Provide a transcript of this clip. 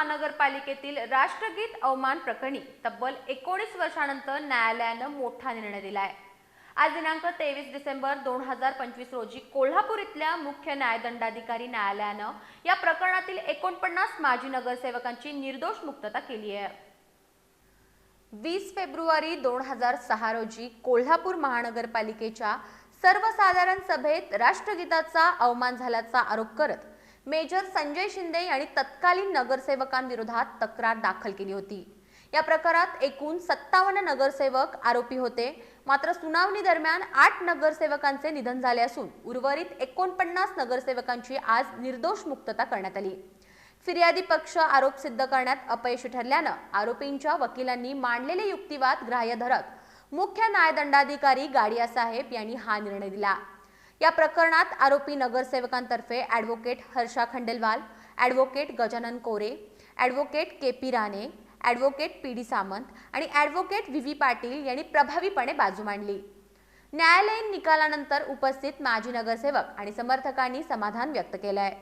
महानगरपालिकेतील राष्ट्रगीत अवमान प्रकरणी तब्बल एकोणीस वर्षानंतर न्यायालयानं मोठा निर्णय दिलाय. आज दिनांक तेवीस डिसेंबर दोन हजार पंचवीस रोजी कोल्हापूर इथल्या मुख्य न्यायदंडाधिकारी न्यायालयानं या प्रकरणातील एकोणपन्नास माजी नगरसेवकांची निर्दोष मुक्तता केली आहे. वीस फेब्रुवारी दोन हजार सहा रोजी कोल्हापूर महानगरपालिकेच्या सर्वसाधारण सभेत राष्ट्रगीताचा अवमान झाल्याचा आरोप करत मेजर संजय शिंदे यांनी तत्कालीन नगरसेवकांविरोधात तक्रार दाखल केली होती. या प्रकारात एकूण सत्तावन्न नगरसेवक आरोपी होते. मात्र सुनावणी दरम्यान आठ नगरसेवकांचे निधन झाले असून उर्वरित एकोणपन्नास नगरसेवकांची आज निर्दोष मुक्तता करण्यात आली. फिर्यादी पक्ष आरोप सिद्ध करण्यात अपयशी ठरल्यानं आरोपींच्या वकिलांनी मांडलेले युक्तिवाद ग्राह्य धरत मुख्य न्यायदंडाधिकारी गाडिया साहेब यांनी हा निर्णय दिला. या प्रकरणात आरोपी नगरसेवकांतर्फे advocate Harsha Khandelwal advocate Gajanan Kore advocate K P Rane advocate P D Samant आणि ॲडव्होकेट व्ही व्ही पाटील यांनी प्रभावीपणे बाजू मांडली. न्यायालयीन निकालानंतर उपस्थित माजी नगरसेवक आणि समर्थकांनी समाधान व्यक्त केलं आहे